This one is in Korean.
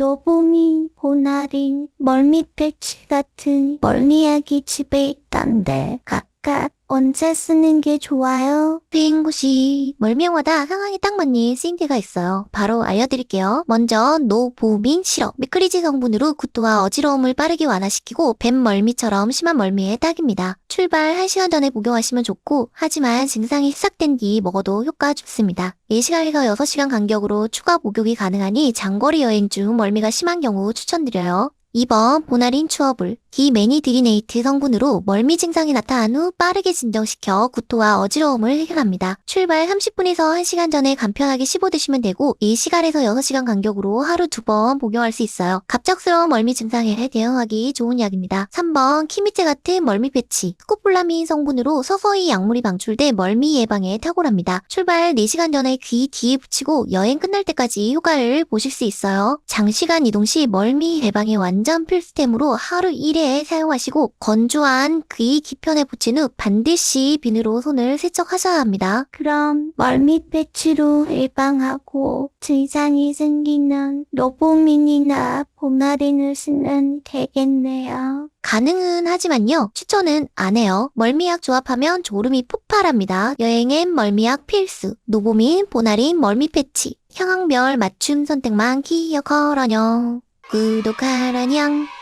노보미, 보나린, 멀미패치 같은 멀미약이 집에 있던데 각각 언제 쓰는 게 좋아요? 빙고시 멀미용마다 상황에 딱 맞는 쓰임새가 있어요. 바로 알려드릴게요. 먼저 노보민 시럽 미크리지 성분으로 구토와 어지러움을 빠르게 완화시키고 뱀 멀미처럼 심한 멀미에 딱입니다. 출발 1시간 전에 복용하시면 좋고 하지만 증상이 시작된 뒤 먹어도 효과 좋습니다. 4시간에서 6시간 간격으로 추가 복용이 가능하니 장거리 여행 중 멀미가 심한 경우 추천드려요. 2번 보나린 추어불 디메니드리네이트 성분으로 멀미 증상이 나타난 후 빠르게 진정시켜 구토와 어지러움을 해결합니다. 출발 30분에서 1시간 전에 간편하게 씹어 드시면 되고 1시간에서 6시간 간격으로 하루 두 번 복용할 수 있어요. 갑작스러운 멀미 증상에 대응하기 좋은 약입니다. 3번 키미체 같은 멀미 패치 스코폴라민 성분으로 서서히 약물이 방출돼 멀미 예방에 탁월합니다. 출발 4시간 전에 귀 뒤에 붙이고 여행 끝날 때까지 효과를 보실 수 있어요. 장시간 이동 시 멀미 예방에 완전 필수템으로 하루 1회 사용하시고 건조한 귀 기편에 붙인 후 반드시 비누로 손을 세척하셔야 합니다. 그럼 멀미 패치로 예방하고 증상이 생기면 노보민이나 보나린을 쓰면 되겠네요. 가능은 하지만요. 추천은 안 해요. 멀미약 조합하면 졸음이 폭발합니다. 여행엔 멀미약 필수. 노보민, 보나린, 멀미 패치. 향황별 맞춤 선택만 기억하라뇨. 구독하라냥.